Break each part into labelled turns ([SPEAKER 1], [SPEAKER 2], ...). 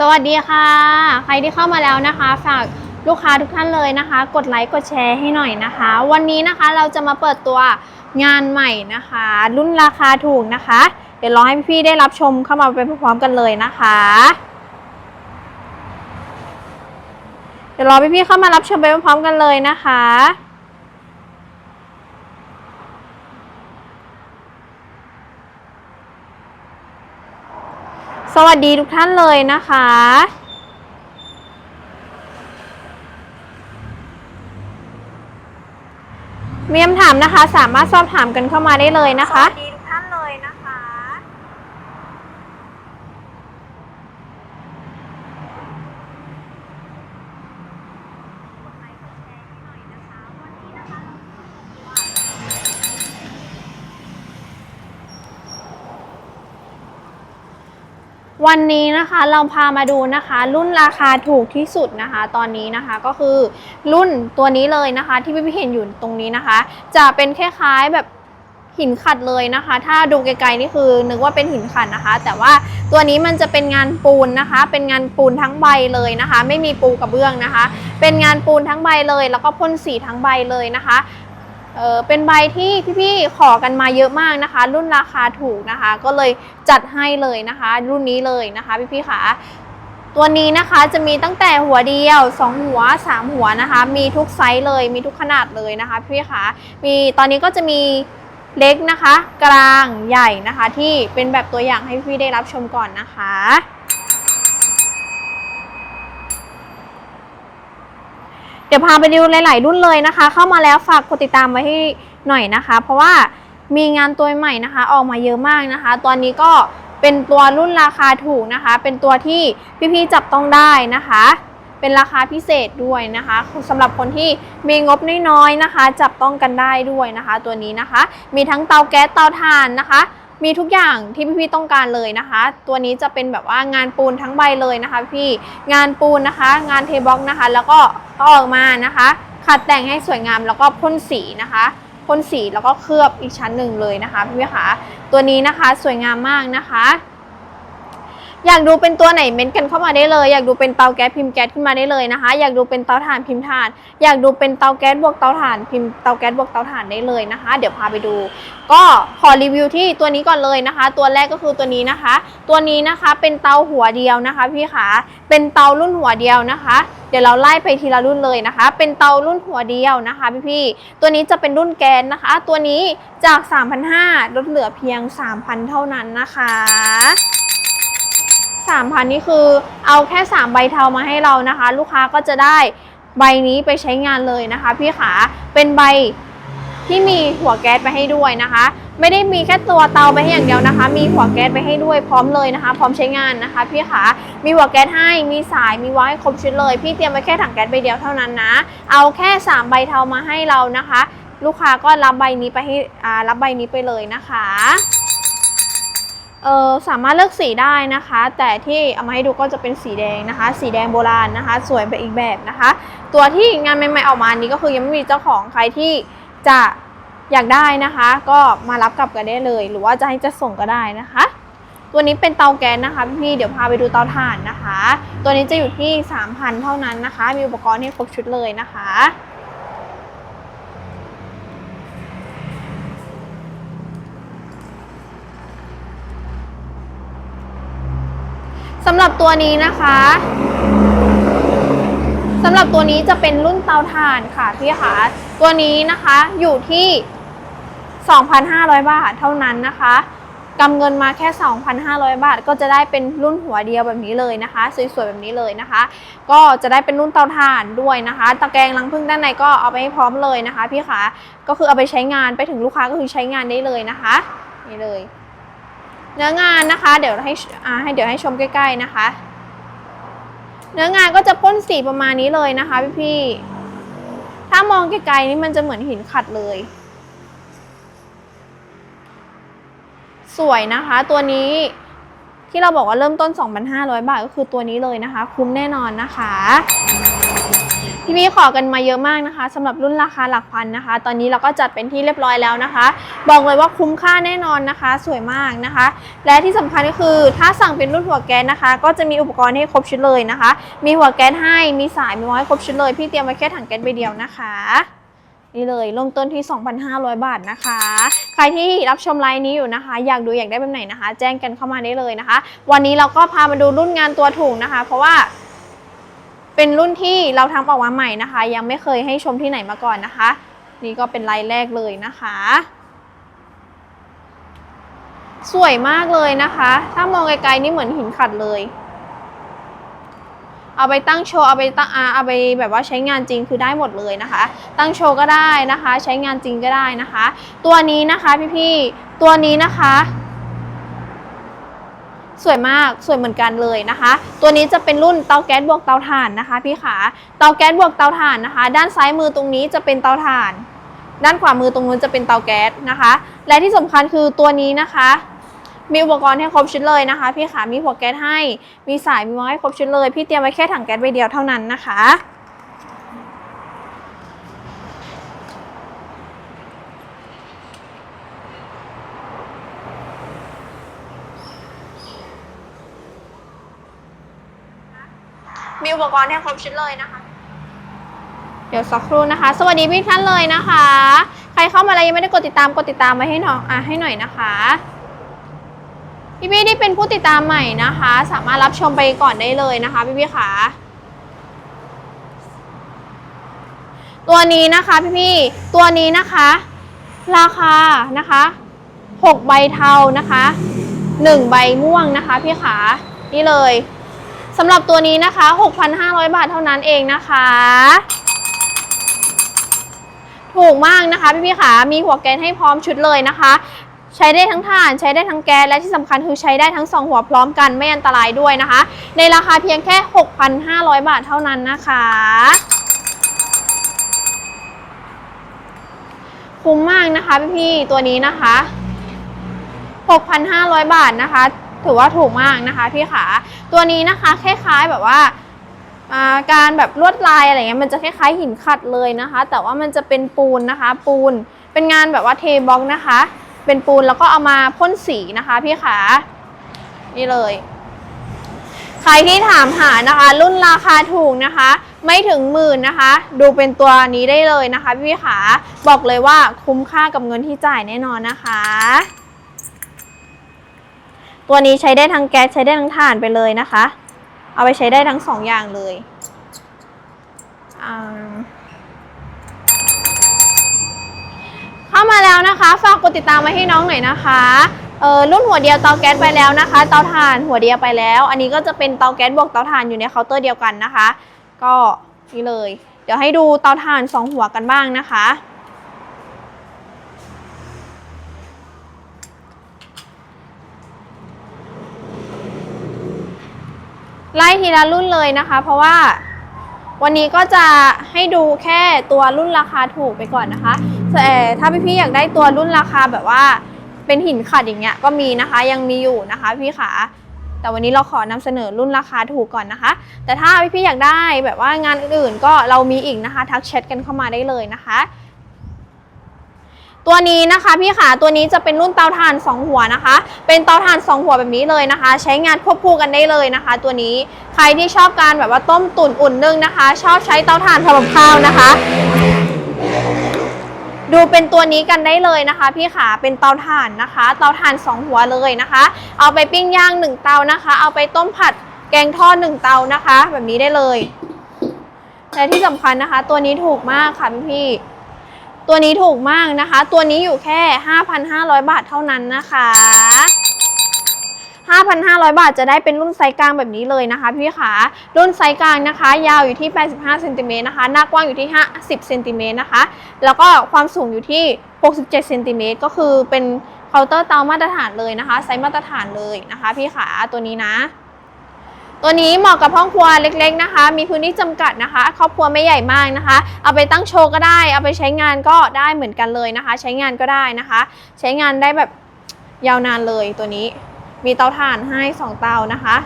[SPEAKER 1] สวัสดีค่ะ ใครที่เข้ามาแล้วนะคะ ฝากลูกค้าทุกท่านเลยนะคะ กดไลค์กดแชร์ให้หน่อยนะคะ วันนี้นะคะเราจะมาเปิดตัวงานใหม่นะคะ รุ่นราคาถูกนะคะ เดี๋ยวรอให้พี่ได้รับชมเข้ามาไปพร้อมกันเลยนะคะเดี๋ยวรอพี่ๆเข้ามารับชมไปพร้อมๆกันเลยนะคะ สวัสดีทุกท่านเลยนะคะ มีคำถามนะคะ สามารถสอบถามกันเข้ามาได้เลยนะคะ สวัสดีทุกท่านเลยนะคะ วันนี้นะคะเราพามาดูนะคะ รุ่นราคาถูกที่สุดนะคะ ตอนนี้นะคะก็คือรุ่นตัวนี้เลยนะคะ ที่พี่ๆเห็นอยู่ตรงนี้นะคะ จะเป็นคล้ายๆแบบหินขัดเลยนะคะ ถ้าดูไกลๆนี่คือนึกว่าเป็นหินขัดนะคะ แต่ว่าตัวนี้มันจะเป็นงานปูนนะคะ เป็นงานปูนทั้งใบเลยนะคะ ไม่มีปูกระเบื้องนะคะ เป็นงานปูนทั้งใบเลย แล้วก็พ่นสีทั้งใบเลยนะคะ เออเป็นใบที่พี่ๆขอกันมาเยอะมากนะคะ รุ่นราคาถูกนะคะ ก็เลยจัดให้เลยนะคะ รุ่นนี้เลยนะคะพี่ๆค่ะตัวนี้นะคะจะมีตั้งแต่หัวเดียว 2 หัว 3 หัวนะคะ มีทุกไซส์เลยมีทุกขนาดเลยนะคะพี่ๆค่ะมีตอนนี้ก็จะมีเล็กนะคะ กลางใหญ่นะคะ ที่เป็นแบบตัวอย่างให้พี่ได้รับชมก่อนนะคะ เดี๋ยวพาไปดูหลาย ๆ รุ่นเลยนะคะ เข้ามาแล้วฝากกดติดตามไว้ให้หน่อยนะคะ เพราะว่ามีงานตัวใหม่นะคะ ออกมาเยอะมากนะคะ ตอนนี้ก็เป็นตัวรุ่นราคาถูกนะคะ เป็นตัวที่พี่ ๆ จับต้องได้นะคะ เป็นราคาพิเศษด้วยนะคะสำหรับคนที่มีงบน้อยๆนะคะ จับต้องกันได้ด้วยนะคะ ตัวนี้นะคะ มีทั้งเตาแก๊สเตาถ่านนะคะ มีทุกอย่างที่พี่ๆต้องการเลยนะคะ ตัวนี้จะเป็นแบบว่างานปูนทั้งใบเลยนะคะ พี่งานปูนนะคะ งานเทบ็อกนะคะ แล้วก็ออกมานะคะ ขัดแต่งให้สวยงามแล้วก็พ่นสีนะคะพ่นสีแล้วก็เคลือบอีกชั้นหนึ่งเลยนะคะพี่ๆคะตัวนี้นะคะสวยงามมากนะคะ อยากดูเป็นตัวไหนเม้นต์กันเข้ามาได้เลย อยากดูเป็นเตาแก๊สพิมพ์แก๊สขึ้นมาได้เลยนะคะ อยากดูเป็นเตาถ่านพิมพ์ถ่าน อยากดูเป็นเตาแก๊สบวกเตาถ่านพิมพ์เตาแก๊สบวกเตาถ่านได้เลยนะคะ เดี๋ยวพาไปดู ก็ขอรีวิวที่ตัวนี้ก่อนเลยนะคะ ตัวแรกก็คือตัวนี้นะคะ ตัวนี้นะคะเป็นเตาหัวเดียวนะคะ พี่ขาเป็นเตารุ่นหัวเดียวนะคะ เดี๋ยวเราไล่ไปทีละรุ่นเลยนะคะ เป็นเตารุ่นหัวเดียวนะคะพี่ๆตัวนี้จะเป็นรุ่นแกนนะคะ ตัวนี้จาก 3,500ลดเหลือเพียง 3,000 เท่านั้นนะคะ 3,000 นี่คือเอาแค่ 3 ใบเทามาให้เรานะคะ ลูกค้าก็จะได้ใบนี้ไปใช้งานเลยนะคะ พี่ขาเป็นใบที่มีหัวแก๊สไปให้ด้วยนะคะ ไม่ได้มีแค่ตัวเตาไปให้อย่างเดียวนะคะ มีหัวแก๊สไปให้ด้วยพร้อมเลยนะคะ พร้อมใช้งานนะคะ พี่ขามีหัวแก๊สให้มีสายมีวาให้ครบชุดเลย พี่เตรียมไว้แค่ถังแก๊สใบเดียวเท่านั้นนะ เอาแค่ 3 ใบเทามาให้เรานะคะ ลูกค้าก็รับใบนี้ไปให้อ่ารับใบนี้ไปเลยนะคะ เออสามารถเลือกสีได้นะคะ แต่ที่เอามาให้ดูก็จะเป็นสีแดงนะคะ สีแดงโบราณนะคะ สวยไปอีกแบบนะคะ ตัวที่งานใหม่ๆออกมานี้ก็คือยังไม่มีเจ้าของใครที่จะอยากได้นะคะ ก็มารับกลับกันได้เลย หรือว่าจะให้จะส่งก็ได้นะคะ ตัวนี้เป็นเตาแก๊สนะคะพี่เดี๋ยวพาไปดูเตาถ่านนะคะ ตัวนี้จะอยู่ที่ 3,000 เท่านั้นนะคะ มีอุปกรณ์ให้ครบชุดเลยนะคะ สำหรับตัวนี้นะคะสำหรับตัวนี้จะเป็นรุ่นเตาถ่านค่ะพี่คะตัวนี้นะคะอยู่ที่ 2,500 บาทเท่านั้นนะคะกำเงินมาแค่ 2,500 บาท ก็จะได้เป็นรุ่นหัวเดียวแบบนี้เลยนะคะ สวยๆแบบนี้เลยนะคะ ก็จะได้เป็นรุ่นเตาถ่านด้วยนะคะ ตะแกรงรังผึ้งด้านในก็เอาไปให้พร้อมเลยนะคะ พี่คะก็คือเอาไปใช้งานไปถึงลูกค้าก็คือใช้งานได้เลยนะคะนี่เลย เนื้องานนะคะ เดี๋ยวให้ให้เดี๋ยวให้ชมใกล้ ๆนะคะ เนื้องานก็จะพ่นสีประมาณนี้เลยนะคะพี่ๆถ้ามองไกลๆนี่มันจะเหมือนหินขัดเลย สวยนะคะ ตัวนี้ที่เราบอกว่าเริ่มต้น 2,500 บาทก็คือตัวนี้เลยนะคะ คุ้มแน่นอนนะคะ พี่ๆขอกันมาเยอะมากนะคะสำหรับรุ่นราคาหลักพันนะคะ ตอนนี้เราก็จัดเป็นที่เรียบร้อยแล้วนะคะ บอกเลยว่าคุ้มค่าแน่นอนนะคะ สวยมากนะคะ และที่สำคัญก็คือถ้าสั่งเป็นรุ่นหัวแก๊สนะคะ ก็จะมีอุปกรณ์ให้ครบชุดเลยนะคะ มีหัวแก๊สให้มีสายมีไว้ครบชุดเลยพี่เตรียมไว้แค่ถังแก๊สใบเดียวนะคะนี่เลยเริ่มต้นที่ 2,500 บาทนะคะ ใครที่รับชมไลน์นี้อยู่นะคะ อยากดูอยากได้แบบไหนนะคะ แจ้งกันเข้ามาได้เลยนะคะ วันนี้เราก็พามาดูรุ่นงานตัวถุงนะคะ เพราะว่า เป็นรุ่นที่เราทำออกมาใหม่นะคะ ยังไม่เคยให้ชมที่ไหนมาก่อนนะคะ นี่ก็เป็นลน์แรกเลยนะคะ สวยมากเลยนะคะ ถ้ามองไกลๆนี่เหมือนหินขัดเลย เอาไปตั้งโชว์เอาไปตั้งอาเอาไปแบบว่าใช้งานจริงคือได้หมดเลยนะคะ ตั้งโชว์ก็ได้นะคะ ใช้งานจริงก็ได้นะคะ ตัวนี้นะคะพี่ๆตัวนี้นะคะ สวยมากสวยเหมือนกันเลยนะคะ ตัวนี้จะเป็นรุ่นเตาแก๊สบวกเตาถ่านนะคะพี่ขาเตาแก๊สบวกเตาถ่านนะคะ ด้านซ้ายมือตรงนี้จะเป็นเตาถ่าน ด้านขวามือตรงนู้นจะเป็นเตาแก๊สนะคะ และที่สำคัญคือตัวนี้นะคะ มีอุปกรณ์ให้ครบชุดเลยนะคะ พี่ขามีหัวแก๊สให้ มีสายมีไม้ให้ครบชุดเลย พี่เตรียมไว้แค่ถังแก๊สใบเดียวเท่านั้นนะคะ มีอุปกรณ์ให้ครบชุดเลยนะคะ เดี๋ยวสักครู่นะคะ สวัสดีพี่ท่านเลยนะคะ ใครเข้ามาแล้วยังไม่ได้กดติดตามกดติดตามไว้ให้หน่อยอะให้หน่อยนะคะพี่พี่ที่เป็นผู้ติดตามใหม่นะคะ สามารถรับชมไปก่อนได้เลยนะคะพี่พี่ขาตัวนี้นะคะพี่พี่ตัวนี้นะคะ ราคานะคะ6ใบเทานะคะ1ใบม่วงนะคะพี่ขานี่เลย สำหรับตัวนี้นะคะ 6,500 บาทเท่านั้นเองนะคะ ถูกมากนะคะพี่พี่ขามีหัวแกนให้พร้อมชุดเลยนะคะ ใช้ได้ทั้งถ่านใช้ได้ทั้งแก๊สและที่สำคัญคือใช้ได้ทั้งสองหัวพร้อมกันไม่อันตรายด้วยนะคะ ในราคาเพียงแค่ 6,500 บาทเท่านั้นนะคะคุ้มมากนะคะพี่ๆตัวนี้นะคะ 6,500 บาทนะคะ ถือว่าถูกมากนะคะพี่ขาตัวนี้นะคะคล้ายๆแบบว่าการแบบลวดลายอะไรเงี้ยมันจะคล้ายๆหินขัดเลยนะคะ แต่ว่ามันจะเป็นปูนนะคะ ปูนเป็นงานแบบว่าเทบล็อกนะคะ เป็นปูนแล้วก็เอามาพ่นสีนะคะพี่ขานี่เลย ใครที่ถามหานะคะ รุ่นราคาถูกนะคะ ไม่ถึงหมื่นนะคะ ดูเป็นตัวนี้ได้เลยนะคะพี่ขาบอกเลยว่าคุ้มค่ากับเงินที่จ่ายแน่นอนนะคะ ตัวนี้ใช้ได้ทั้งแก๊สใช้ได้ทั้งถ่านไปเลยนะคะ เอาไปใช้ได้ทั้งสองอย่างเลยเข้ามาแล้วนะคะ ฝากกดติดตามไว้ให้น้องหน่อยนะคะเออรุ่นหัวเดียวเตาแก๊สไปแล้วนะคะ เตาถ่านหัวเดียวไปแล้ว อันนี้ก็จะเป็นเตาแก๊สบวกเตาถ่านอยู่ในเคาน์เตอร์เดียวกันนะคะ ก็นี่เลย เดี๋ยวให้ดูเตาถ่านสองหัวกันบ้างนะคะ ไล่ทีละรุ่นเลยนะคะ เพราะว่าวันนี้ก็จะให้ดูแค่ตัวรุ่นราคาถูกไปก่อนนะคะแต่ถ้าพี่ๆอยากได้ตัวรุ่นราคาแบบว่าเป็นหินขัดอย่างเงี้ยก็มีนะคะ ยังมีอยู่นะคะพี่ขาแต่วันนี้เราขอนำเสนอรุ่นราคาถูกก่อนนะคะ แต่ถ้าพี่ๆอยากได้แบบว่างานอื่นๆก็เรามีอีกนะคะ ทักแชทกันเข้ามาได้เลยนะคะ ตัวนี้นะคะพี่ขาตัวนี้จะเป็นรุ่นเตาถ่าน 2 หัวนะคะ เป็นเตาถ่าน 2 หัวแบบนี้เลยนะคะ ใช้งานควบคู่กันได้เลยนะคะ ตัวนี้ใครที่ชอบการแบบว่าต้มตุ๋นอุ่นนึ่งนะคะ ชอบใช้เตาถ่านทำกับข้าวนะคะ ดูเป็นตัวนี้กันได้เลยนะคะ พี่ขาเป็นเตาถ่านนะคะ เตาถ่าน 2 หัวเลยนะคะ เอาไปปิ้งย่าง 1 เตานะคะ เอาไปต้มผัดแกงทอด1เตานะคะ แบบนี้ได้เลยและที่สำคัญนะคะ ตัวนี้ถูกมากค่ะพี่ ตัวนี้ถูกมากนะคะ ตัวนี้อยู่แค่ 5,500 บาทเท่านั้นนะคะ 5,500 บาทจะได้เป็นรุ่นไซส์กลางแบบนี้เลยนะคะพี่ขารุ่นไซส์กลางนะคะ ยาวอยู่ที่ 85เซนติเมตรนะคะ หน้ากว้างอยู่ที่ 50เซนติเมตรนะคะ แล้วก็ความสูงอยู่ที่ 67เซนติเมตรก็คือเป็นเคาน์เตอร์เตามาตรฐานเลยนะคะ ไซส์มาตรฐานเลยนะคะ พี่ขาตัวนี้นะ ตัวนี้เหมาะกับห้องครัวเล็กๆนะคะ มีพื้นที่จำกัดนะคะ ครอบครัวไม่ใหญ่มากนะคะ เอาไปตั้งโชว์ก็ได้ เอาไปใช้งานก็ได้เหมือนกันเลยนะคะ ใช้งานก็ได้นะคะ ใช้งานได้แบบยาวนานเลยตัวนี้ มีเตาถ่านให้ 2 เตานะคะ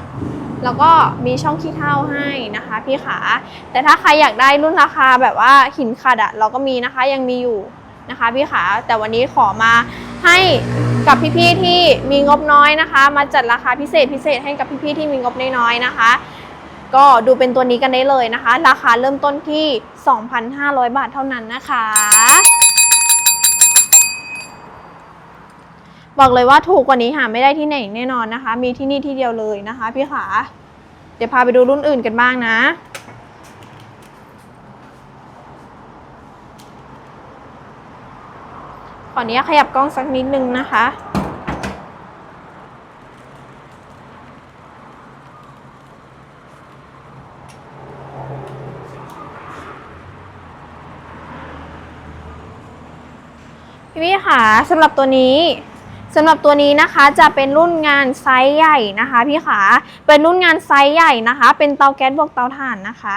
[SPEAKER 1] แล้วก็มีช่องขี้เถ้าให้นะคะพี่ขา แต่ถ้าใครอยากได้รุ่นราคาแบบว่าหินขัดอะเราก็มีนะคะยังมีอยู่นะคะพี่ขา แต่วันนี้ขอมาให้ กับพี่ๆที่มีงบน้อยนะคะ มาจัดราคาพิเศษพิเศษให้กับพี่ๆที่มีงบน้อยๆนะคะ ก็ดูเป็นตัวนี้กันได้เลยนะคะ ราคาเริ่มต้นที่ 2,500 บาทเท่านั้นนะคะ บอกเลยว่าถูกกว่านี้หาไม่ได้ที่ไหนแน่นอนนะคะ มีที่นี่ที่เดียวเลยนะคะ พี่ขาเดี๋ยวพาไปดูรุ่นอื่นกันบ้างนะ ขออนุญาตขยับกล้องสักนิดนึงนะคะ พี่พี่ค่ะสำหรับตัวนี้สำหรับตัวนี้นะคะจะเป็นรุ่นงานไซส์ใหญ่นะคะ พี่ขาเป็นรุ่นงานไซส์ใหญ่นะคะ เป็นเตาแก๊สบวกเตาถ่านนะคะ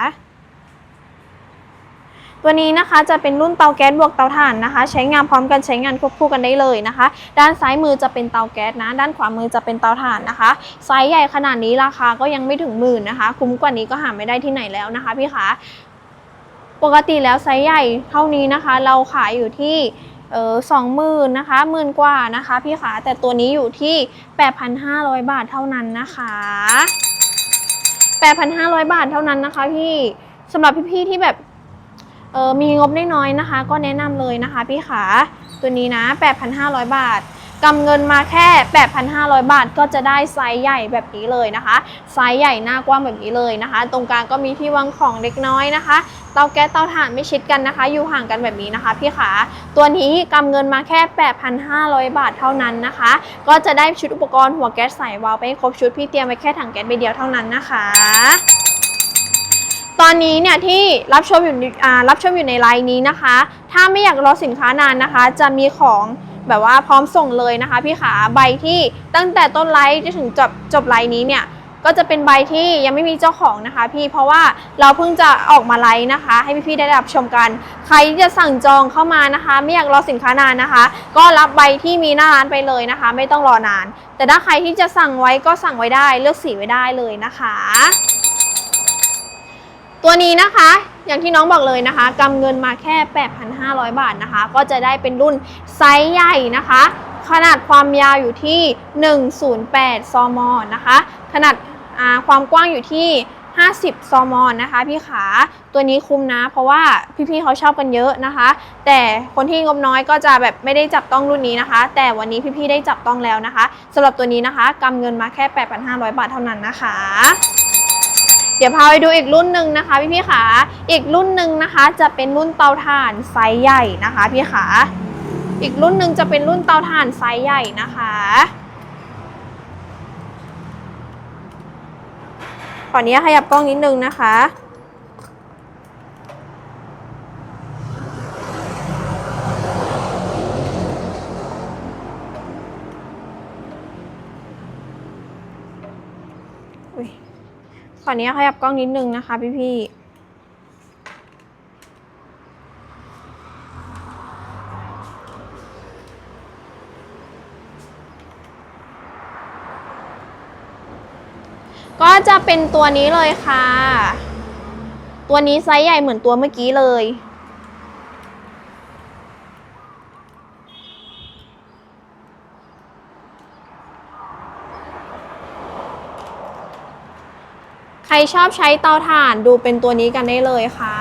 [SPEAKER 1] ตัวนี้นะคะจะเป็นรุ่นเตาแก๊สบวกเตาถ่านนะคะ ใช้งานพร้อมกันใช้งานควบคู่กันได้เลยนะคะ ด้านซ้ายมือจะเป็นเตาแก๊สนะ ด้านขวามือจะเป็นเตาถ่านนะคะไซส์ใหญ่ขนาดนี้ราคาก็ยังไม่ถึงหมื่นนะคะ คุ้มกว่านี้ก็หาไม่ได้ที่ไหนแล้วนะคะพี่ขาปกติแล้วไซส์ใหญ่เท่านี้นะคะ เราขายอยู่ที่เออสองหมื่นนะคะหมื่นกว่านะคะพี่ขาแต่ตัวนี้อยู่ที่ 8,500 บาทเท่านั้นนะคะ 8,500 บาทเท่านั้นนะคะพี่สำหรับพี่ๆที่แบบ เออมีงบน้อยๆนะคะ ก็แนะนำเลยนะคะพี่ขาตัวนี้นะ 8,500 บาทกำเงินมาแค่ 8,500 บาทก็จะได้ไซส์ใหญ่แบบนี้เลยนะคะ ไซส์ใหญ่หน้ากว้างแบบนี้เลยนะคะ ตรงกลางก็มีที่วางของเล็กน้อยนะคะ เตาแก๊สเตาถ่านไม่ชิดกันนะคะ อยู่ห่างกันแบบนี้นะคะ พี่ขาตัวนี้กำเงินมาแค่ 8,500 บาทเท่านั้นนะคะ ก็จะได้ชุดอุปกรณ์หัวแก๊สใส่วาล์วไปครบชุดพี่เตรียมไว้แค่ถังแก๊สใบเดียวเท่านั้นนะคะ ตอนนี้เนี่ยที่รับชมอยู่รับชมอยู่ในไลน์นี้นะคะ ถ้าไม่อยากรอสินค้านานนะคะ จะมีของแบบว่าพร้อมส่งเลยนะคะ พี่ขาใบที่ตั้งแต่ต้นไลฟ์จนถึงจบจบไลน์นี้เนี่ยก็จะเป็นใบที่ยังไม่มีเจ้าของนะคะ พี่เพราะว่าเราเพิ่งจะออกมาไลฟ์นะคะ ให้พี่ๆได้รับชมกัน ใครที่จะสั่งจองเข้ามานะคะ ไม่อยากรอสินค้านานนะคะ ก็รับใบที่มีหน้าร้านไปเลยนะคะ ไม่ต้องรอนาน แต่ถ้าใครที่จะสั่งไว้ก็สั่งไว้ได้เลือกสีไว้ได้เลยนะคะ ตัวนี้นะคะ อย่างที่น้องบอกเลยนะคะกำเงินมาแค่ 8,500 บาทนะคะ ก็จะได้เป็นรุ่นไซส์ใหญ่นะคะ ขนาดความยาวอยู่ที่ 108 ซม นะคะ ขนาดาความกว้างอยู่ที่ 50 ซม นะคะ พี่ขา ตัวนี้คุ้มนะ เพราะว่าพี่ๆเขาชอบกันเยอะนะคะ แต่คนที่งบน้อยก็จะแบบไม่ได้จับต้องรุ่นนี้นะคะ แต่วันนี้พี่ๆได้จับต้องแล้วนะคะสำหรับตัวนี้นะคะกำเงินมาแค่ 8,500 บาทเท่านั้นนะคะ เดี๋ยวพาไปดูอีกรุ่นหนึ่งนะคะพี่พี่ขาอีกรุ่นหนึ่งนะคะจะเป็นรุ่นเตาถ่านไซส์ใหญ่นะคะพี่ขาอีกรุ่นหนึ่งจะเป็นรุ่นเตาถ่านไซส์ใหญ่นะคะขออนุญาตขยับกล้องนิดนึงนะคะ ออนี้ขยับกล้องนิดนึงนะคะพี่พี่ๆก็จะเป็นตัวนี้เลยค่ะ ตัวนี้ไซส์ใหญ่เหมือนตัวเมื่อกี้เลย ชอบใช้เตาถ่านดูเป็นตัวนี้กันได้เลยค่ะ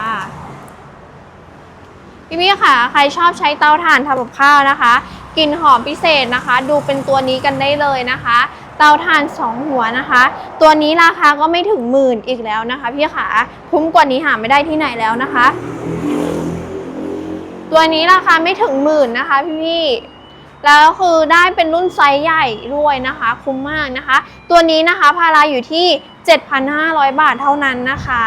[SPEAKER 1] พี่พี่ค่ะ ใครชอบใช้เตาถ่านทำกับข้าวนะคะกลิ่นหอมพิเศษนะคะ ดูเป็นตัวนี้กันได้เลยนะคะ เตาถ่านสองหัวนะคะ ตัวนี้ราคาก็ไม่ถึงหมื่นอีกแล้วนะคะ พี่ขาคุ้มกว่านี้หาไม่ได้ที่ไหนแล้วนะคะ ตัวนี้ราคาไม่ถึงหมื่นนะคะพี่พี่แล้วคือได้เป็นรุ่นไซส์ใหญ่ด้วยนะคะ คุ้มมากนะคะ ตัวนี้นะคะพาราอยู่ที่ 7,500 บาทเท่านั้นนะคะ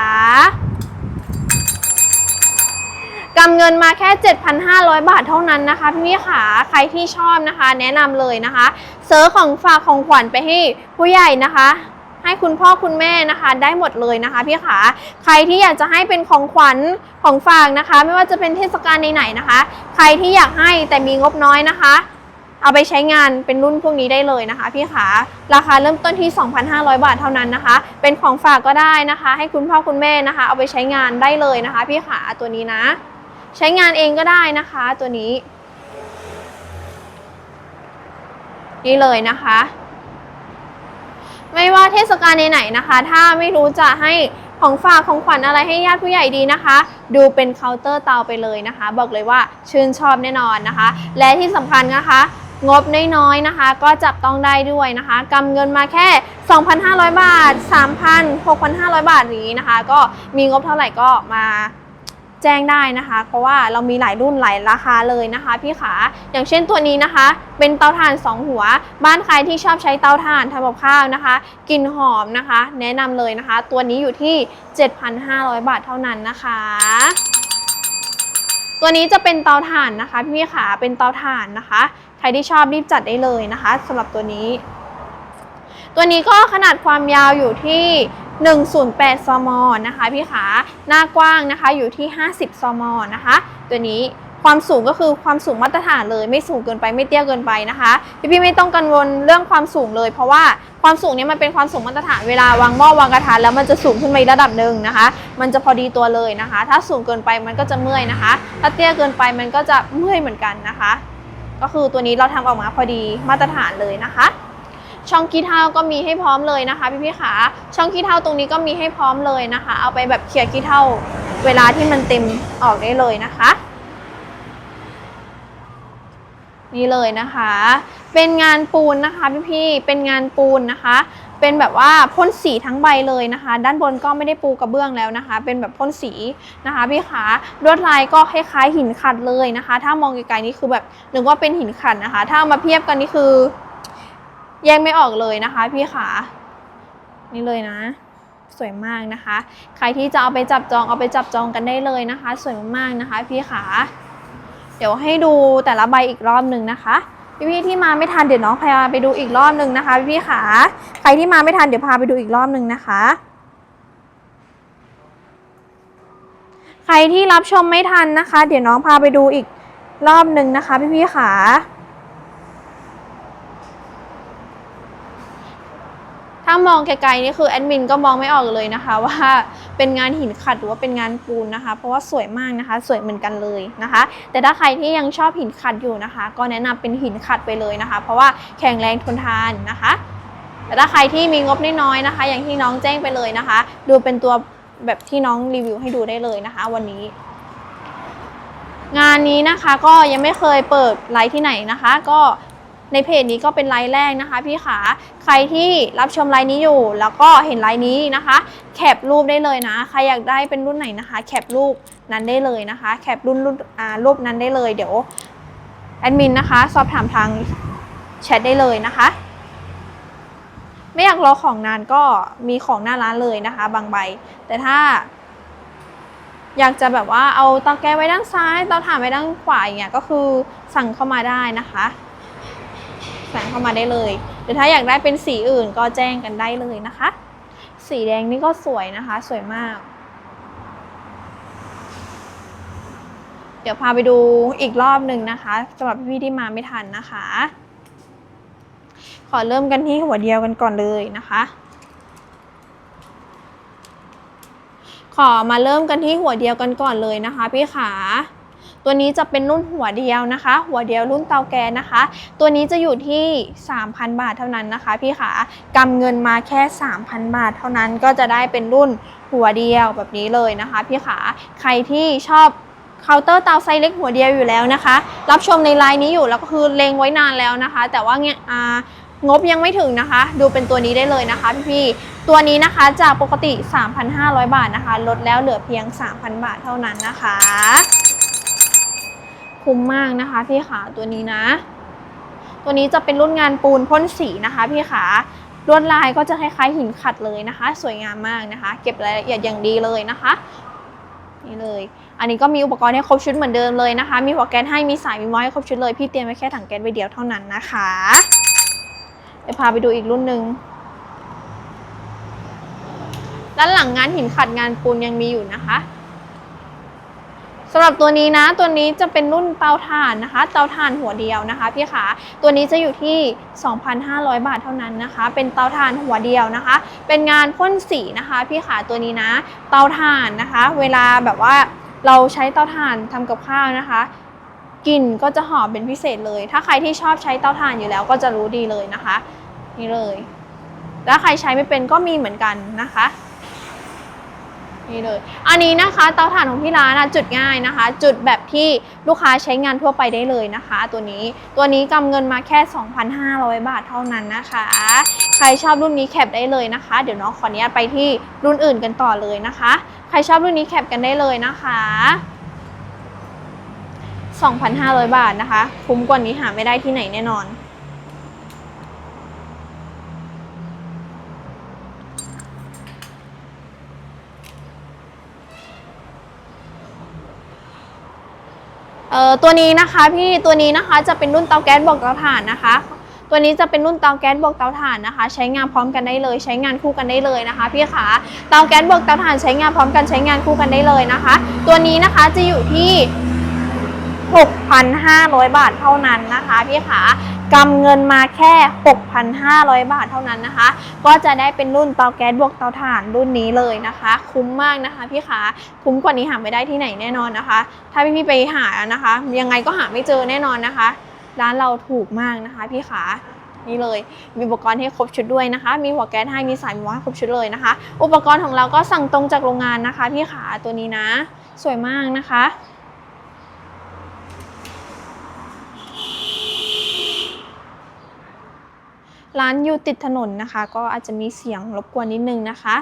[SPEAKER 1] กำเงินมาแค่ 7,500 บาทเท่านั้นนะคะพี่พี่ขาใครที่ชอบนะคะ แนะนำเลยนะคะ เซิร์ฟของฝากของขวัญไปให้ผู้ใหญ่นะคะ ให้คุณพ่อคุณแม่นะคะ ได้หมดเลยนะคะพี่ขาใครที่อยากจะให้เป็นของขวัญของฝากนะคะ ไม่ว่าจะเป็นเทศกาลไหนๆนะคะ ใครที่อยากให้แต่มีงบน้อยนะคะ เอาไปใช้งานเป็นรุ่นพวกนี้ได้เลยนะคะพี่ขาราคาเริ่มต้นที่ 2,500 บาทเท่านั้นนะคะ เป็นของฝากก็ได้นะคะ ให้คุณพ่อคุณแม่นะคะ เอาไปใช้งานได้เลยนะคะ พี่ขาตัวนี้นะ ใช้งานเองก็ได้นะคะ ตัวนี้ นี่เลยนะคะ ไม่ว่าเทศกาลไหนๆนะคะ ถ้าไม่รู้จะให้ของฝากของขวัญอะไรให้ญาติผู้ใหญ่ดีนะคะ ดูเป็นเคาน์เตอร์เตาไปเลยนะคะ บอกเลยว่าชื่นชอบแน่นอนนะคะ และที่สำคัญนะคะ งบน้อยๆนะคะ ก็จับต้องได้ด้วยนะคะกำเงินมาแค่ 2,500 บาท 3,000 6,500 บาทนี้นะคะ ก็มีงบเท่าไหร่ก็มาแจ้งได้นะคะ เพราะว่าเรามีหลายรุ่นหลายราคาเลยนะคะ พี่ขาอย่างเช่นตัวนี้นะคะ เป็นเตาถ่าน 2 หัว บ้านใครที่ชอบใช้เตาถ่านทำกับข้าวนะคะกลิ่นหอมนะคะ แนะนำเลยนะคะ ตัวนี้อยู่ที่ 7,500 บาทเท่านั้นนะคะตัวนี้จะเป็นเตาถ่านนะคะ พี่ขาเป็นเตาถ่านนะคะ รที่ชอบรีบจัดได้เลยนะคะสำหรับตัวนี้ ตัวนี้ก็ขนาดความยาวอยู่ที่ 108 ซม นะคะพี่ขาหน้ากว้างนะคะอยู่ที่ 50 ซม นะคะ ตัวนี้ความสูงก็คือความสูงมาตรฐานเลย ไม่สูงเกินไปไม่เตี้ยเกินไปนะคะพี่พี่ๆไม่ต้องกังวลเรื่องความสูงเลย เพราะว่าความสูงนี้มันเป็นความสูงมาตรฐานเวลาวางหม้อวางกระทะแล้วมันจะสูงขึ้นมาอีกระดับหนึ่งนะคะ มันจะพอดีตัวเลยนะคะ ถ้าสูงเกินไปมันก็จะเมื่อยนะคะ ถ้าเตี้ยเกินไปมันก็จะเมื่อยเหมือนกันนะคะ ก็คือตัวนี้เราทำออกมาพอดีมาตรฐานเลยนะคะ ช่องขี้เท้าก็มีให้พร้อมเลยนะคะพี่พี่ๆขาช่องขี้เท้าตรงนี้ก็มีให้พร้อมเลยนะคะ เอาไปแบบเคลียร์ขี้เท้าเวลาที่มันเต็มออกได้เลยนะคะ นี่เลยนะคะ เป็นงานปูนนะคะพี่พี่ๆเป็นงานปูนนะคะ เป็นแบบว่าพ่นสีทั้งใบเลยนะคะ ด้านบนก็ไม่ได้ปูกระเบื้องแล้วนะคะ เป็นแบบพ่นสีนะคะพี่ขาลวดลายก็คล้ายๆหินขัดเลยนะคะ ถ้ามองไกลๆนี่คือแบบนึกว่าเป็นหินขัดนะคะ ถ้าเอามาเทียบกันนี่คือแยกไม่ออกเลยนะคะ พี่ขานี่เลยนะ สวยมากนะคะ ใครที่จะเอาไปจับจองเอาไปจับจองกันได้เลยนะคะ สวยมากๆนะคะ พี่ขาเดี๋ยวให้ดูแต่ละใบอีกรอบหนึ่งนะคะ พี่ๆที่มาไม่ทันเดี๋ยวน้องพาไปดูอีกรอบหนึ่งนะคะพี่ๆขาใครที่มาไม่ทันเดี๋ยวพาไปดูอีกรอบหนึ่งนะคะ ใครที่รับชมไม่ทันนะคะ เดี๋ยวน้องพาไปดูอีกรอบหนึ่งนะคะ พี่ๆขา ถ้ามองไกลๆนี่คือแอดมินก็มองไม่ออกเลยนะคะ ว่าเป็นงานหินขัดหรือว่าเป็นงานปูนนะคะ เพราะว่าสวยมากนะคะ สวยเหมือนกันเลยนะคะ แต่ถ้าใครที่ยังชอบหินขัดอยู่นะคะ ก็แนะนำเป็นหินขัดไปเลยนะคะ เพราะว่าแข็งแรงทนทานนะคะแต่ถ้าใครที่มีงบน้อยๆนะคะ อย่างที่น้องแจ้งไปเลยนะคะ ดูเป็นตัวแบบที่น้องรีวิวให้ดูได้เลยนะคะ วันนี้ งานนี้นะคะก็ยังไม่เคยเปิดไลฟ์ที่ไหนนะคะ ก็ ในเพจนี้ก็เป็นไลฟ์แรกนะคะ พี่ขาใครที่รับชมไลฟ์นี้อยู่ แล้วก็เห็นไลฟ์นี้นะคะ แคปรูปได้เลยนะ ใครอยากได้เป็นรุ่นไหนนะคะ แคปรูปนั้นได้เลยนะคะ แคปรุ่นรุ่นอ่ารูปนั้นได้เลย เดี๋ยวแอดมินนะคะ สอบถามทางแชทได้เลยนะคะ ไม่อยากรอของนานก็มีของหน้าร้านเลยนะคะ บางใบ แต่ถ้า อยากจะแบบว่าเอาเตาแก๊สไว้ด้านซ้ายเตาถ่านไว้ด้านขวาอย่างเงี้ยก็คือสั่งเข้ามาได้นะคะ งเข้ามาได้เลย หรือถ้าอยากได้เป็นสีอื่นก็แจ้งกันได้เลยนะคะ สีแดงนี่ก็สวยนะคะ สวยมาก เดี๋ยวพาไปดูอีกรอบหนึ่งนะคะสำหรับพี่ๆที่มาไม่ทันนะคะ ขอเริ่มกันที่หัวเดียวกันก่อนเลยนะคะขอมาเริ่มกันที่หัวเดียวกันก่อนเลยนะคะพี่ขา ตัวนี้จะเป็นรุ่นหัวเดียวนะคะ หัวเดียวรุ่นเตาแก๊สนะคะ ตัวนี้จะอยู่ที่ 3,000 บาทเท่านั้นนะคะ พี่ขากำเงินมาแค่ 3,000 บาทเท่านั้นก็จะได้เป็นรุ่นหัวเดียวแบบนี้เลยนะคะ พี่ขาใครที่ชอบเคาน์เตอร์เตาไซส์เล็กหัวเดียวอยู่แล้วนะคะ รับชมในไลน์นี้อยู่แล้วก็คือเลงไว้นานแล้วนะคะ แต่ว่าเนี่ยงบยังไม่ถึงนะคะ ดูเป็นตัวนี้ได้เลยนะคะพี่ๆตัวนี้นะคะจากปกติ 3,500 บาทนะคะ ลดแล้วเหลือเพียง 3,000 บาทเท่านั้นนะคะ คุ้มมากนะคะพี่ขาตัวนี้นะ ตัวนี้จะเป็นรุ่นงานปูนพ่นสีนะคะ พี่ขาลวดลายก็จะคล้ายๆหินขัดเลยนะคะ สวยงามมากนะคะ เก็บรายละเอียดอย่างดีเลยนะคะนี่เลย อันนี้ก็มีอุปกรณ์ให้ครบชุดเหมือนเดิมเลยนะคะ มีหัวแก๊สให้มีสายมีม้อให้ครบชุดเลย พี่เตรียมไว้แค่ถังแก๊สใบเดียวเท่านั้นนะคะเดี๋ยวพาไปดูอีกรุ่นหนึ่งด้านหลังงานหินขัดงานปูนยังมีอยู่นะคะ สำหรับตัวนี้นะตัวนี้จะเป็นรุ่นเตาถ่านนะคะ เตาถ่านหัวเดียวนะคะพี่ขาตัวนี้จะอยู่ที่ 2,500 บาทเท่านั้นนะคะ เป็นเตาถ่านหัวเดียวนะคะ เป็นงานพ่นสีนะคะพี่ขาตัวนี้นะ เตาถ่านนะคะ เวลาแบบว่าเราใช้เตาถ่านทำกับข้าวนะคะกลิ่นก็จะหอมเป็นพิเศษเลย ถ้าใครที่ชอบใช้เตาถ่านอยู่แล้วก็จะรู้ดีเลยนะคะ นี่เลย แล้วใครใช้ไม่เป็นก็มีเหมือนกันนะคะ นี่เลย อันนี้นะคะเตาถ่านของที่ร้านนะจุดง่ายนะคะ จุดแบบที่ลูกค้าใช้งานทั่วไปได้เลยนะคะ ตัวนี้ตัวนี้กำเงินมาแค่ 2,500 บาทเท่านั้นนะคะ ใครชอบรุ่นนี้แคปได้เลยนะคะ เดี๋ยวน้องขออนุญาตไปที่รุ่นอื่นกันต่อเลยนะคะ ใครชอบรุ่นนี้แคปกันได้เลยนะคะ 2,500 บาทนะคะ คุ้มกว่านี้หาไม่ได้ที่ไหนแน่นอน อ่อตัวนี้นะคะพี่ตัวนี้นะคะจะเป็นรุ่นเตาแก๊สบวกเตาถ่านนะคะ ตัวนี้จะเป็นรุ่นเตาแก๊สบวกเตาถ่านนะคะ ใช้งานพร้อมกันได้เลย ใช้งานคู่กันได้เลยนะคะ พี่ขาเตาแก๊สบวกเตาถ่านใช้งานพร้อมกันใช้งานคู่กันได้เลยนะคะ ตัวนี้นะคะจะอยู่ที่ 6,500 บาทเท่านั้นนะคะพี่ขา กำเงินมาแค่ 6,500 บาทเท่านั้นนะคะ ก็จะได้เป็นรุ่นเตาแก๊สบวกเตาถ่านรุ่นนี้เลยนะคะ คุ้มมากนะคะพี่ขาคุ้มกว่านี้หาไม่ได้ที่ไหนแน่นอนนะคะ ถ้าพี่ๆไปหานะคะ ยังไงก็หาไม่เจอแน่นอนนะคะ ร้านเราถูกมากนะคะ พี่ขานี่เลย มีอุปกรณ์ให้ครบชุดด้วยนะคะ มีหัวแก๊สให้ มีสายมีวาล์วให้ครบชุดเลยนะคะ อุปกรณ์ของเราก็สั่งตรงจากโรงงานนะคะ พี่ขาตัวนี้นะ สวยมากนะคะ ร้านอยู่ติดถนนนะคะ ก็อาจจะมีเสียงรบกวนนิดนึงนะคะ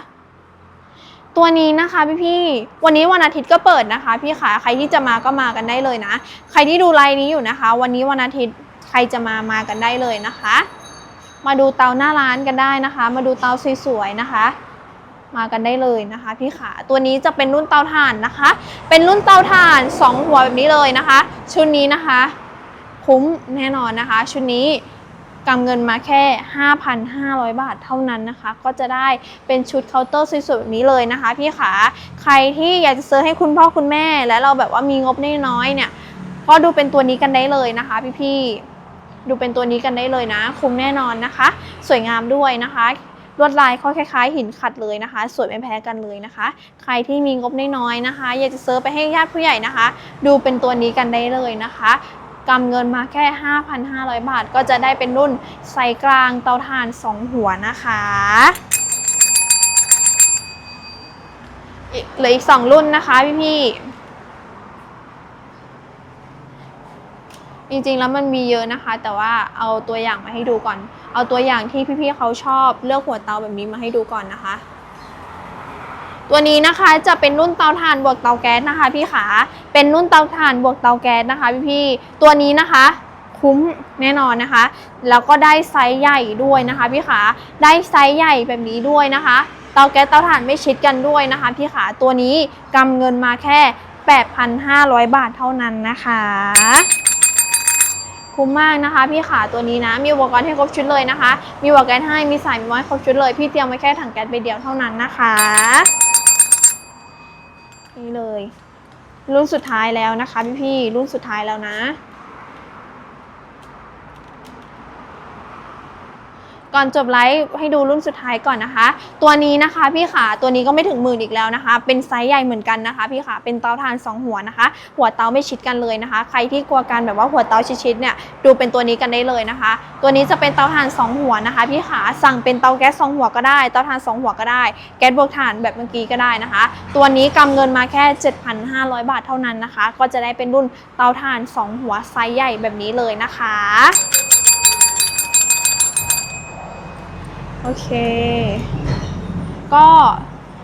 [SPEAKER 1] ตัวนี้นะคะพี่พี่วันนี้วันอาทิตย์ก็เปิดนะคะ พี่ขาใครที่จะมาก็มากันได้เลยนะ ใครที่ดูไลน์นี้อยู่นะคะ วันนี้วันอาทิตย์ใครจะมามากันได้เลยนะคะ มาดูเตาหน้าร้านกันได้นะคะ มาดูเตาสวยๆนะคะมากันได้เลยนะคะ พี่ขาตัวนี้จะเป็นรุ่นเตาถ่านนะคะ เป็นรุ่นเตาถ่านสองหัวแบบนี้เลยนะคะ ชุดนี้นะคะ คุ้มแน่นอนนะคะ ชุดนี้ กำเงินมาแค่ 5,500 บาทเท่านั้นนะคะ ก็จะได้เป็นชุดเคาน์เตอร์สวยๆแบบนี้เลยนะคะพี่ขาใครที่อยากจะซื้อให้คุณพ่อคุณแม่ และเราแบบว่ามีงบน้อยๆเนี่ย ก็ดูเป็นตัวนี้กันได้เลยนะคะพี่ๆดูเป็นตัวนี้กันได้เลยนะ คุ้มแน่นอนนะคะ สวยงามด้วยนะคะลวดลายเขาคล้ายๆหินขัดเลยนะคะ สวยไม่แพ้กันเลยนะคะ ใครที่มีงบน้อยๆนะคะ อยากจะเซื้อไปให้ญาติผู้ใหญ่นะคะ ดูเป็นตัวนี้กันได้เลยนะคะ กำเงินมาแค่ 5,500 บาท ก็จะได้เป็นรุ่นไซส์กลางเตาถ่าน 2 หัวนะคะเหลืออีก 2 รุ่นนะคะพี่ๆจริงๆแล้วมันมีเยอะนะคะ แต่ว่าเอาตัวอย่างมาให้ดูก่อน เอาตัวอย่างที่พี่ๆเขาชอบเลือกหัวเตาแบบนี้มาให้ดูก่อนนะคะ ตัวนี้นะคะจะเป็นรุ่นเตาถ่านบวกเตาแก๊สนะคะพี่ขา เป็นรุ่นเตาถ่านบวกเตาแก๊สนะคะพี่ๆตัวนี้นะคะคุ้มแน่นอนนะคะ แล้วก็ได้ไซส์ใหญ่ด้วยนะคะพี่ขา ได้ไซส์ใหญ่แบบนี้ด้วยนะคะ เตาแก๊สเตาถ่านไม่ชิดกันด้วยนะคะพี่ขา ตัวนี้กำเงินมาแค่ 8,500 บาทเท่านั้นนะคะคุ้มมากนะคะพี่ขาตัวนี้นะมีอุปกรณ์ให้ครบชุดเลยนะคะ มีหัวแก๊สให้มีสายมีไว้ครบชุดเลย พี่เตรียมไว้แค่ถังแก๊สใบเดียวเท่านั้นนะคะ นี้เลย รุ่นสุดท้ายแล้วนะคะพี่ๆรุ่นสุดท้ายแล้วนะ ก่อนจบไลฟ์ให้ดูรุ่นสุดท้ายก่อนนะคะ ตัวนี้นะคะพี่ขาตัวนี้ก็ไม่ถึงหมื่นอีกแล้วนะคะ เป็นไซส์ใหญ่เหมือนกันนะคะ พี่ขาเป็นเตาถ่าน 2 หัวนะคะ หัวเตาไม่ชิดกันเลยนะคะ ใครที่กลัวกันแบบว่าหัวเตาชิดๆเนี่ยดูเป็นตัวนี้กันได้เลยนะคะ ตัวนี้จะเป็นเตาถ่าน 2 หัวนะคะ พี่ขาสั่งเป็นเตาแก๊ส2หัวก็ได้เตาถ่าน 2 หัวก็ได้ แก๊สบวกถ่านแบบเมื่อกี้ก็ได้นะคะ ตัวนี้กำเงินมาแค่ 7,500 บาทเท่านั้นนะคะ ก็จะได้เป็นรุ่นเตาถ่าน 2 หัวไซส์ใหญ่แบบนี้เลยนะคะ โอเค ก็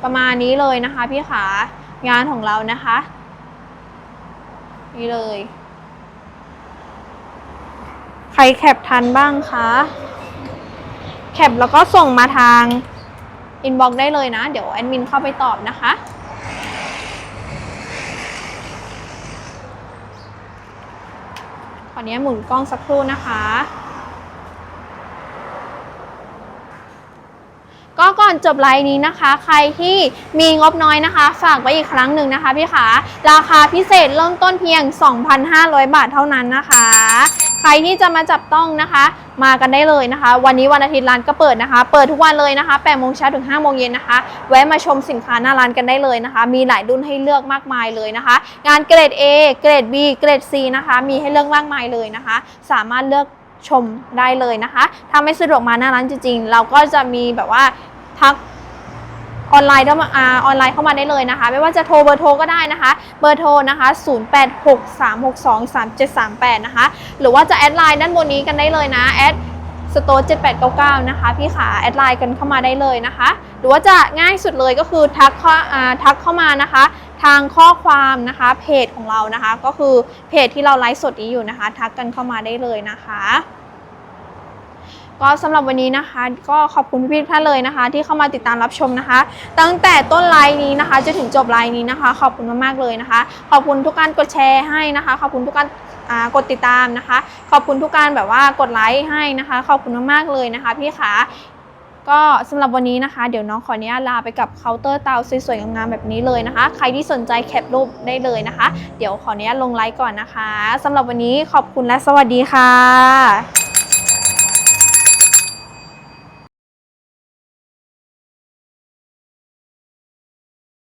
[SPEAKER 1] ประมาณนี้เลยนะคะพี่ขางานของเรานะคะ นี่เลย ใครแคปทันบ้างคะแคปแล้วก็ส่งมาทางอินบ็อกได้เลยนะ เดี๋ยวแอดมินเข้าไปตอบนะคะ ขออนุญาตหมุนกล้องสักครู่นะคะ ก็ก่อนจบไลน์นี้นะคะ ใครที่มีงบน้อยนะคะ ฝากไว้อีกครั้งหนึ่งนะคะพี่ขาราคาพิเศษเริ่มต้นเพียง 2,500 บาทเท่านั้นนะคะ ใครที่จะมาจับต้องนะคะ มากันได้เลยนะคะ วันนี้วันอาทิตย์ร้านก็เปิดนะคะ เปิดทุกวันเลยนะคะ8โมงเช้าถึง5โมงเย็นนะคะ แวะมาชมสินค้าหน้าร้านกันได้เลยนะคะ มีหลายรุ่นให้เลือกมากมายเลยนะคะ งานเกรด A เกรด B เกรด C นะคะ มีให้เลือกมากมายเลยนะคะ สามารถเลือกชมได้เลยนะคะ ถ้าไม่สะดวกมาหน้าร้านจริงๆ เราก็จะมีแบบว่า ทักออนไลน์เข้ามาอาออนไลน์เข้ามาได้เลยนะคะ ไม่ว่าจะโทรเบอร์โทรก็ได้นะคะ เบอร์โทรนะคะ 0863623738 นะคะ หรือว่าจะแอดไลน์ด้านบนนี้กันได้เลยนะ แอดสโตร์7899 นะคะ พี่ขาแอดไลน์กันเข้ามาได้เลยนะคะ หรือว่าจะง่ายสุดเลยก็คือทักเข้าอ่าทักเข้ามานะคะ ทางข้อความนะคะ เพจของเรานะคะ ก็คือเพจที่เราไลฟ์สดนี้อยู่นะคะ ทักกันเข้ามาได้เลยนะคะ ก็สำหรับวันนี้นะคะ ก็ขอบคุณพี่ท่านเลยนะคะ ที่เข้ามาติดตามรับชมนะคะ ตั้งแต่ต้นไลน์นี้นะคะจนถึงจบไลน์นี้นะคะ ขอบคุณมากๆเลยนะคะ ขอบคุณทุกการกดแชร์ให้นะคะ ขอบคุณทุกการกดติดตามนะคะ ขอบคุณทุกการแบบว่ากดไลค์ให้นะคะ ขอบคุณมากๆเลยนะคะ พี่ขาก็สำหรับวันนี้นะคะ เดี๋ยวน้องขออนุญาตลาไปกับเคาน์เตอร์เตาสวยๆงามๆแบบนี้เลยนะคะ ใครที่สนใจแคปรูปได้เลยนะคะ เดี๋ยวขออนุญาตลงไลค์ก่อนนะคะสำหรับวันนี้ขอบคุณและสวัสดีค่ะ